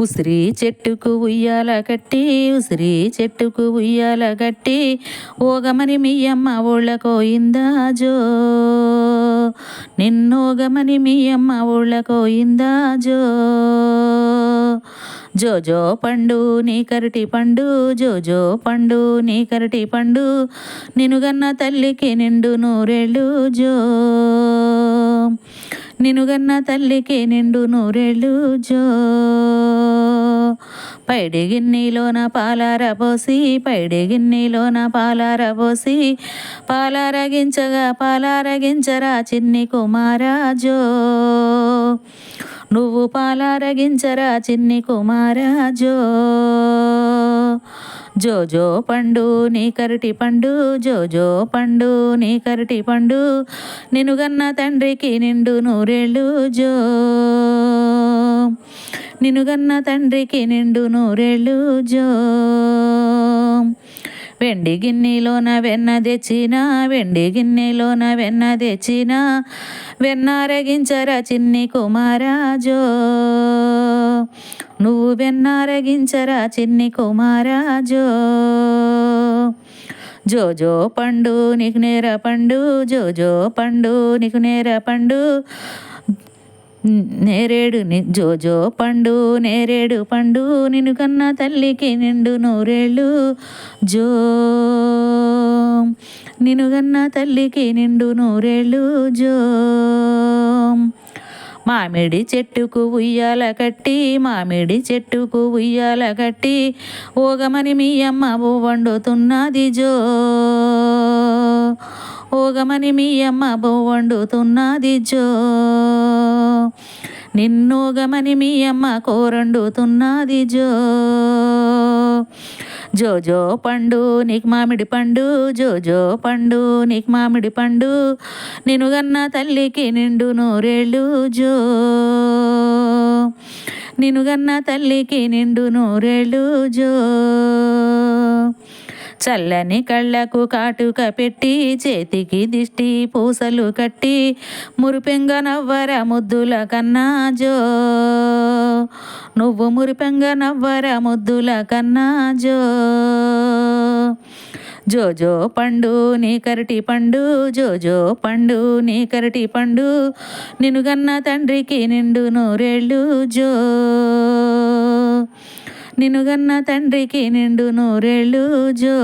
ఉసిరి చెట్టుకు ఉయ్యాల కట్టి ఉసిరి చెట్టుకు ఉయ్యాల కట్టి ఓగమని మీయమ్మ ఊళ్ళకోయిందా జో నిన్నోగమని మీయమ్మ ఊళ్ళకోయిందా జో జోజో పండు నీ కరటి పండు జోజో పండు నీ కరటి పండు నినుగన్న తల్లికి నిండు నూరేళ్ళు జో నినుగన్న తల్లికి నిండు నూరేళ్ళు జో. పైడి గిన్నెలోన పాలార పోసి పైడి గిన్నెలోన పాలార పోసి పాలారగించగా పాలారగించరా చిన్ని కుమారాజో నువ్వు పాలారగించరా చిన్ని కుమారాజో జోజో పండు నీ కరటి పండు జోజో పండు నీ కరటి పండు నినుగన్న తండ్రికి నిండు నూరేళ్ళు జో. నినుగన్న తండ్రికి నిండు నూరేళ్ళు జో. వెండి గిన్నెలోన వెన్న తెచ్చిన వెండి గిన్నెలోన వెన్న తెచ్చిన వెన్నారగించరా చిన్ని కుమారాజో నువ్వు వెన్నారగించరా చిన్ని కుమారాజో జోజో పండు నీకు నేర పండు జోజో పండు నీకు నేర పండు నేరేడు ని జోజో పండు నేరేడు పండు నిన్ను కన్నా తల్లికి నిండు నూరేళ్ళు జో. నిన్ను కన్నా తల్లికి నిండు నూరేళ్ళు జో. మామిడి చెట్టుకు ఉయ్యాల కట్టి మామిడి చెట్టుకు ఉయ్యాల కట్టి ఓగమని మీ అమ్మ వండుతున్నది జో. ఓగమని మీ అమ్మ వండుతున్నది జో. నిన్నోగమని మీ అమ్మ కోరండుతున్నది జో. జోజో పండు నీకు మామిడి పండు జోజో పండు నీకు మామిడి పండు నినుగన్న తల్లికి నిండు నూరేళ్ళు జో. నినుగన్న తల్లికి నిండు నూరేళ్ళు జో. చల్లని కళ్ళకు కాటుక పెట్టి చేతికి దిష్టి పూసలు కట్టి మురిపెంగ నవ్వర ముద్దుల కన్నా జో. నువ్వు మురిపెంగ నవ్వర ముద్దుల కన్నా జో. జోజో పండు నీ కరటి పండు జోజో పండు నీ కరటి పండు నినుగన్న తండ్రికి నిండు నూరేళ్ళు జో. నిన్నుగన్న తండ్రికి నిండు నూరేళ్ళు జో.